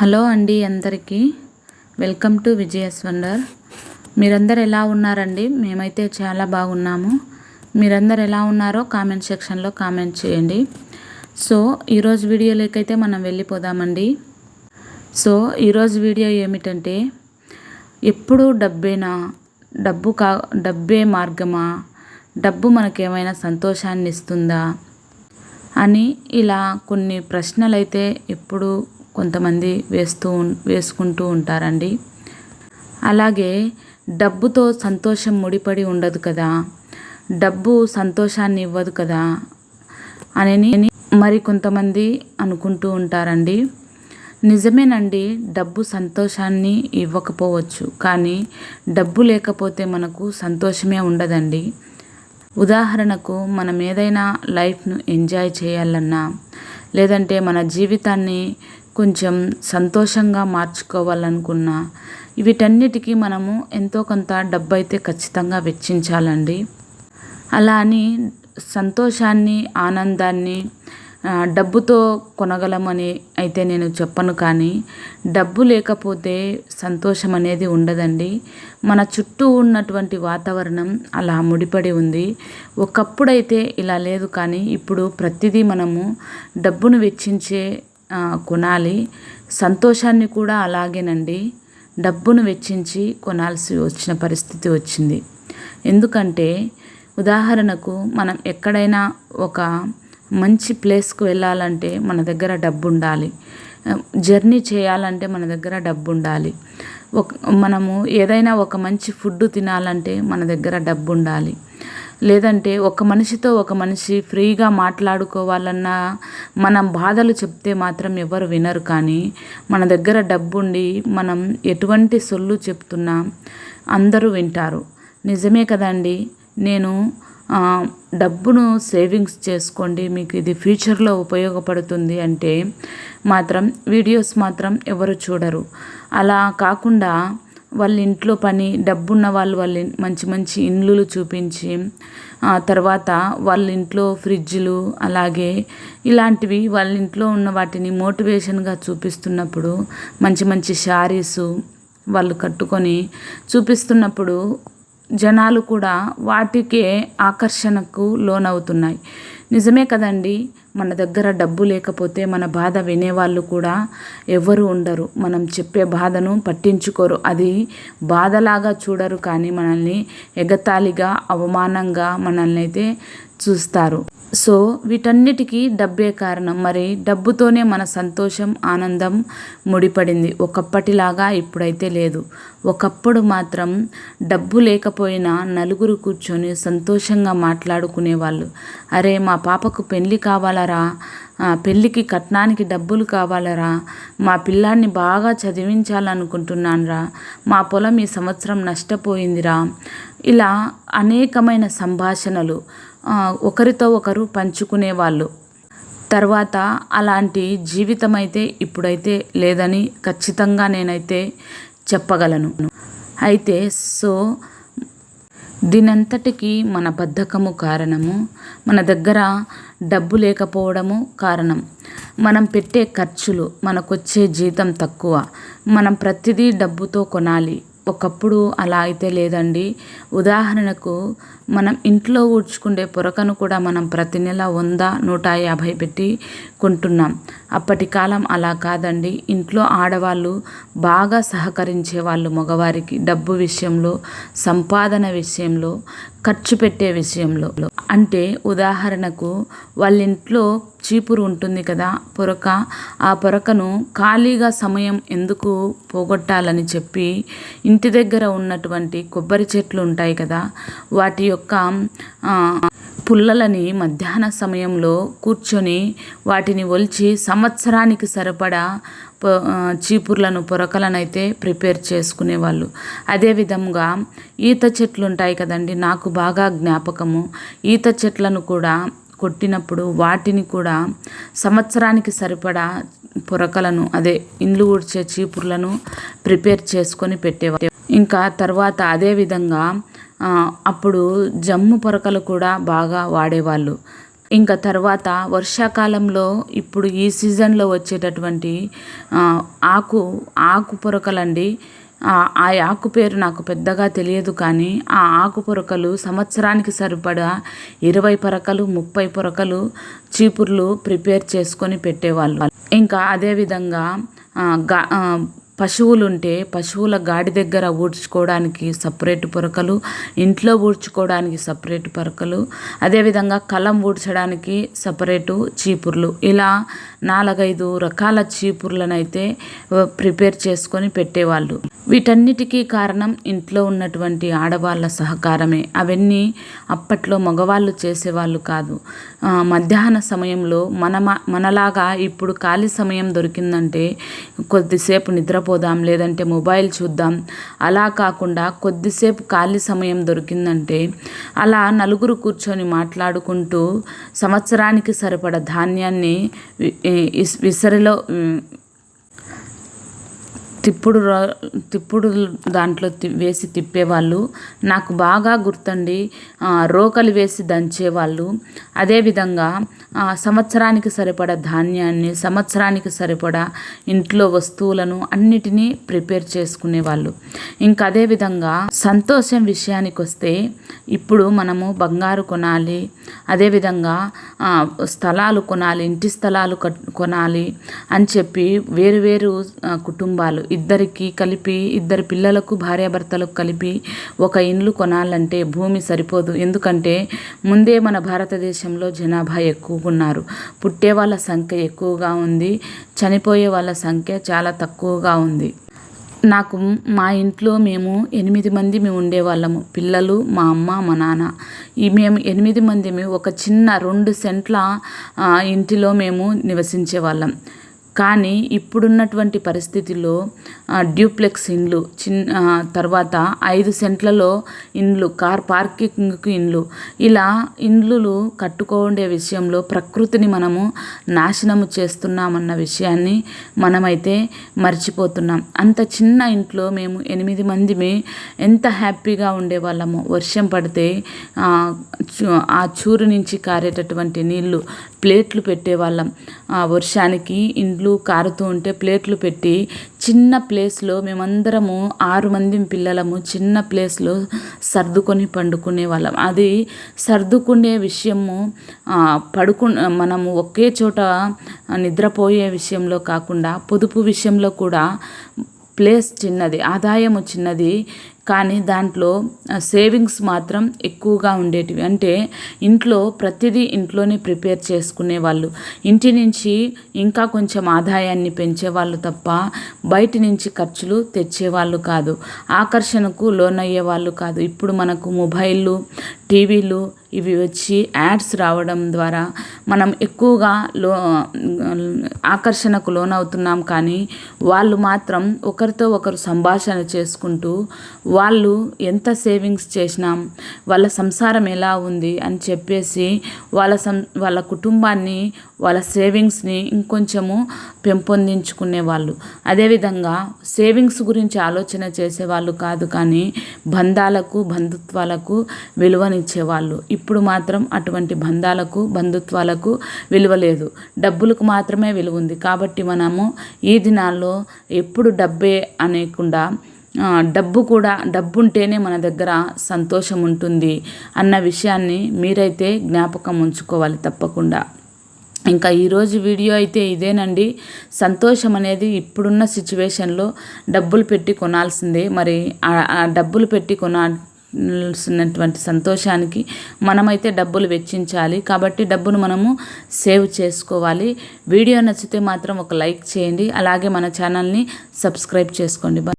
Hello అండి అందరికీ. Welcome to Vijaya's wonder. మీరందరు ఎలా ఉన్నారండి? మేమైతే చాలా బాగున్నాము. మీరందరు ఎలా ఉన్నారో కామెంట్ సెక్షన్లో కామెంట్ చేయండి. సో ఈరోజు వీడియోలోకైతే మనం వెళ్ళిపోదామండి. సో ఈరోజు వీడియో ఏమిటంటే ఎప్పుడు డబ్బేనా డబ్బు కా డబ్బే మార్గమా డబ్బు మనకేమైనా సంతోషాన్ని ఇస్తుందా అని ఇలా కొన్ని ప్రశ్నలు అయితే ఎప్పుడు కొంతమంది వేస్తూ వేసుకుంటూ ఉంటారండి. అలాగే డబ్బుతో సంతోషం ముడిపడి ఉండదు కదా. డబ్బు సంతోషాన్ని ఇవ్వదు కదా అని మరి కొంతమంది అనుకుంటూ ఉంటారండి. నిజమేనండి డబ్బు సంతోషాన్ని ఇవ్వకపోవచ్చు. కానీ డబ్బు లేకపోతే మనకు సంతోషమే ఉండదండి. ఉదాహరణకు మనం ఏదైనా లైఫ్ను ఎంజాయ్ చేయాలన్నా లేదంటే మన జీవితాన్ని కొంచెం సంతోషంగా మార్చుకోవాలనుకున్న వీటన్నిటికీ మనము ఎంతో కొంత డబ్బు అయితే ఖచ్చితంగా వెచ్చించాలండి. అలా అని సంతోషాన్ని ఆనందాన్ని డబ్బుతో కొనగలమని అయితే నేను చెప్పను కానీ డబ్బు లేకపోతే సంతోషం అనేది ఉండదండి. మన చుట్టూ ఉన్నటువంటి వాతావరణం అలా ముడిపడి ఉంది. ఒకప్పుడైతే ఇలా లేదు కానీ ఇప్పుడు ప్రతిదీ మనము డబ్బును వెచ్చించే కొనాలి. సంతోషాన్ని కూడా అలాగేనండి. డబ్బును వెచ్చించి కొనాల్సి వచ్చిన పరిస్థితి వచ్చింది. ఎందుకంటే ఉదాహరణకు మనం ఎక్కడైనా ఒక మంచి ప్లేస్కు వెళ్ళాలంటే మన దగ్గర డబ్బు ఉండాలి జర్నీ చేయాలంటే మన దగ్గర డబ్బు ఉండాలి ఒక మనము ఏదైనా ఒక మంచి ఫుడ్ తినాలంటే మన దగ్గర డబ్బు ఉండాలి లేదంటే ఒక మనిషితో ఒక మనిషి ఫ్రీగా మాట్లాడుకోవాలన్నా మనం బాధలు చెప్తే మాత్రం ఎవరు వినరు కానీ మన దగ్గర డబ్బుండి మనం ఎటువంటి సొల్లు చెప్తున్నా అందరూ వింటారు. నిజమే కదండి? నేను డబ్బును సేవింగ్స్ చేసుకోండి మీకు ఇది ఫ్యూచర్లో ఉపయోగపడుతుంది అంటే మాత్రం వీడియోస్ మాత్రం ఎవరు చూడరు. అలా కాకుండా వాళ్ళ ఇంట్లో పని డబ్బున్న వాళ్ళు వాళ్ళ మంచి మంచి ఇండ్లు చూపించి ఆ తర్వాత వాళ్ళ ఇంట్లో ఫ్రిడ్జ్లు అలాగే ఇలాంటివి వాళ్ళ ఇంట్లో ఉన్న వాటిని మోటివేషన్గా చూపిస్తున్నప్పుడు మంచి మంచి శారీసు వాళ్ళు కట్టుకొని చూపిస్తున్నప్పుడు జనాలు కూడా వాటికే ఆకర్షణకు లోనవుతున్నాయి. నిజమే కదండి? మన దగ్గర డబ్బు లేకపోతే మన బాధ వినేవాళ్ళు కూడా ఎవరు ఉండరు. మనం చెప్పే బాధను పట్టించుకోరు. అది బాధలాగా చూడరు కానీ మనల్ని ఎగతాళిగా అవమానంగా మనల్ని అయితే చూస్తారు. సో వీటన్నిటికీ డబ్బే కారణం. మరి డబ్బుతోనే మన సంతోషం ఆనందం ముడిపడింది. ఒకప్పటిలాగా ఇప్పుడైతే లేదు. ఒకప్పుడు మాత్రం డబ్బు లేకపోయినా నలుగురు కూర్చొని సంతోషంగా మాట్లాడుకునేవాళ్ళు. అరే మా పాపకు పెళ్ళి కావాలరా? పెళ్ళికి కట్నానికి డబ్బులు కావాలరా? మా పిల్లాన్ని బాగా చదివించాలనుకుంటున్నానురా. మా పొలం ఈ సంవత్సరం నష్టపోయిందిరా. ఇలా అనేకమైన సంభాషణలు. ఒకరితో ఒకరు పంచుకునేవాళ్ళు. తర్వాత అలాంటి జీవితం అయితే ఇప్పుడైతే లేదని ఖచ్చితంగా నేనైతే చెప్పగలను. అయితే సో దీనంతటికీ మన బద్ధకము కారణము మన దగ్గర డబ్బు లేకపోవడము కారణం. మనం పెట్టే ఖర్చులు మనకొచ్చే జీతం తక్కువ. మనం ప్రతిదీ డబ్బుతో కొనాలి. ఒకప్పుడు అలా అయితే లేదండి. ఉదాహరణకు మనం ఇంట్లో ఊడ్చుకుండే పొరకను కూడా మనం ప్రతి నెల వంద నూట యాభై పెట్టి కొంటున్నాం. అప్పటి కాలం అలా కాదండి. ఇంట్లో ఆడవాళ్ళు బాగా సహకరించే వాళ్ళు మగవారికి డబ్బు విషయంలో సంపాదన విషయంలో ఖర్చు పెట్టే విషయంలో. అంటే ఉదాహరణకు వాళ్ళ ఇంట్లో చీపురు ఉంటుంది కదా పొరక. ఆ పొరకను ఖాళీగా సమయం ఎందుకు పోగొట్టాలని చెప్పి ఇంటి దగ్గర ఉన్నటువంటి కొబ్బరి చెట్లు ఉంటాయి కదా వాటి యొక్క పుల్లలని మధ్యాహ్న సమయంలో కూర్చొని వాటిని ఒలిచి సంవత్సరానికి సరిపడా చీపుర్లను పొరకలను అయితే ప్రిపేర్ చేసుకునేవాళ్ళు. అదేవిధంగా ఈత చెట్లు ఉంటాయి కదండి నాకు బాగా జ్ఞాపకము. ఈత చెట్లను కూడా కొట్టినప్పుడు వాటిని కూడా సంవత్సరానికి సరిపడా పొరకలను అదే ఇండ్లు ఊడ్చే చీపుర్లను ప్రిపేర్ చేసుకొని పెట్టేవారు. ఇంకా తర్వాత అదే విధంగా అప్పుడు జమ్ము పొరకలు కూడా బాగా వాడేవాళ్ళు. ఇంకా తర్వాత వర్షాకాలంలో ఇప్పుడు ఈ సీజన్లో వచ్చేటటువంటి ఆకు ఆకు పొరకలండి. ఆ ఆ ఆకు పేరు నాకు పెద్దగా తెలియదు కానీ ఆ ఆకు పొరకలు సంవత్సరానికి సరిపడా ఇరవై పొరకలు ముప్పై పొరకలు చీపుర్లు ప్రిపేర్ చేసుకొని పెట్టేవాళ్ళు. ఇంకా అదేవిధంగా ఆ, గా పశువులుంటే పశువుల గాడి దగ్గర ఊడ్చుకోవడానికి సపరేట్ పొరకలు ఇంట్లో ఊడ్చుకోవడానికి సపరేట్ పొరకలు అదేవిధంగా కలం ఊడ్చడానికి సపరేటు చీపుర్లు. ఇలా నాలుగైదు రకాల చీపుర్లను అయితే ప్రిపేర్ చేసుకొని పెట్టేవాళ్ళు. వీటన్నిటికీ కారణం ఇంట్లో ఉన్నటువంటి ఆడవాళ్ళ సహకారమే. అవన్నీ అప్పట్లో మగవాళ్ళు చేసేవాళ్ళు కాదు. మధ్యాహ్న సమయంలో మన మనలాగా ఇప్పుడు ఖాళీ సమయం దొరికిందంటే కొద్దిసేపు నిద్రపోదాం లేదంటే మొబైల్ చూద్దాం. అలా కాకుండా కొద్దిసేపు ఖాళీ సమయం దొరికిందంటే అలా నలుగురు కూర్చొని మాట్లాడుకుంటూ సంవత్సరానికి సరిపడ ధాన్యాన్ని విసరిలో తిప్పుడు రా- తిప్పుడు దాంట్లో తి- వేసి తిప్పేవాళ్ళు. నాకు బాగా గుర్తండి రోకలి వేసి దంచేవాళ్ళు. అదేవిధంగా సంవత్సరానికి సరిపడ ధాన్యాన్ని సంవత్సరానికి సరిపడ ఇంట్లో వస్తువులను అన్నిటినీ ప్రిపేర్ చేసుకునేవాళ్ళు. ఇంకా అదేవిధంగా సంతోషం విషయానికి వస్తే ఇప్పుడు మనము బంగారు కొనాలి. అదేవిధంగా స్థలాలు కొనాలి ఇంటి స్థలాలు కట్- కొనాలి అని చెప్పి వేరు వేరు కుటుంబాలు ఇద్దరికి కలిపి ఇద్దరు పిల్లలకు భార్యాభర్తలకు కలిపి ఒక ఇండ్లు కొనాలంటే భూమి సరిపోదు. ఎందుకంటే ముందే మన భారతదేశంలో జనాభా ఎక్కువగా ఉన్నారు పుట్టే వాళ్ళ సంఖ్య ఎక్కువగా ఉంది. చనిపోయే వాళ్ళ సంఖ్య చాలా తక్కువగా ఉంది. నాకు మా ఇంట్లో మేము ఎనిమిది మంది మేము ఉండేవాళ్ళము. పిల్లలు మా అమ్మ మా నాన్న. ఈ మేము ఎనిమిది మంది ఒక చిన్న రెండు సెంట్ల ఇంటిలో మేము నివసించే వాళ్ళం కానీ ఇప్పుడున్నటువంటి పరిస్థితిలో డ్యూప్లెక్స్ ఇండ్లు చిన్న తర్వాత ఐదు సెంట్లలో ఇండ్లు కార్ పార్కింగ్కి ఇండ్లు. ఇలా ఇండ్లు కట్టుకోండే విషయంలో ప్రకృతిని మనము నాశనము చేస్తున్నామన్న విషయాన్ని మనమైతే మర్చిపోతున్నాం. అంత చిన్న ఇంట్లో మేము ఎనిమిది మందిమి ఎంత హ్యాపీగా ఉండేవాళ్ళము వర్షం పడితే ఆ, చు- ఆ చూరు నుంచి కారేటటువంటి నీళ్ళు ప్లేట్లు పెట్టేవాళ్ళం. ఆ వర్షానికి ఇండ్లు కారుతూ ఉంటే ప్లేట్లు పెట్టి చిన్న ప్లేస్లో మేమందరము ఆరు మంది పిల్లలము చిన్న ప్లేస్లో సర్దుకొని పండుకునే వాళ్ళం అది సర్దుకునే విషయము పడుకు మనము ఒకే చోట నిద్రపోయే విషయంలో కాకుండా పొదుపు విషయంలో కూడా ప్లేస్ చిన్నది ఆదాయము చిన్నది కానీ దాంట్లో సేవింగ్స్ మాత్రం ఎక్కువగా ఉండేటివి. అంటే ఇంట్లో ప్రతిదీ ఇంట్లోనే ప్రిపేర్ చేసుకునే వాళ్ళు. ఇంటి నుంచి ఇంకా కొంచెం ఆదాయాన్ని పెంచేవాళ్ళు తప్ప బయట నుంచి ఖర్చులు తెచ్చేవాళ్ళు కాదు. ఆకర్షణకు లోనయ్యే వాళ్ళు కాదు. ఇప్పుడు మనకు మొబైళ్ళు టీవీలు ఇవి వచ్చి యాడ్స్ రావడం ద్వారా మనం ఎక్కువగా లో ఆకర్షణకు లోనవుతున్నాం కానీ వాళ్ళు మాత్రం ఒకరితో ఒకరు సంభాషణ చేసుకుంటూ వాళ్ళు ఎంత సేవింగ్స్ చేసినాం వాళ్ళ సంసారం ఎలా ఉంది అని చెప్పేసి వాళ్ళ సం వాళ్ళ కుటుంబాన్ని వాళ్ళ సేవింగ్స్ని ఇంకొంచెము పెంపొందించుకునే వాళ్ళు. అదేవిధంగా సేవింగ్స్ గురించి ఆలోచన చేసేవాళ్ళు కాదు కానీ బంధాలకు బంధుత్వాలకు విలువనిచ్చేవాళ్ళు. ఇప్పుడు మాత్రం అటువంటి బంధాలకు బంధుత్వాలకు విలువ లేదు. డబ్బులకు మాత్రమే విలువ ఉంది. కాబట్టి మనము ఈ దినాల్లో ఎప్పుడు డబ్బే అనేకుండా డబ్బు కూడా డబ్బు ఉంటేనే మన దగ్గర సంతోషం ఉంటుంది అన్న విషయాన్ని మీరైతే జ్ఞాపకం ఉంచుకోవాలి తప్పకుండా. ఇంకా ఈరోజు వీడియో అయితే ఇదేనండి. సంతోషం అనేది ఇప్పుడున్న సిచ్యువేషన్లో డబ్బులు పెట్టి కొనాల్సిందే. మరి ఆ- డబ్బులు పెట్టి కొనాల్సినటువంటి సంతోషానికి మనమైతే డబ్బులు వెచ్చించాలి. కాబట్టి డబ్బును మనము సేవ్ చేసుకోవాలి. వీడియో నచ్చితే మాత్రం ఒక లైక్ చేయండి. అలాగే మన ఛానల్ని సబ్స్క్రైబ్ చేసుకోండి.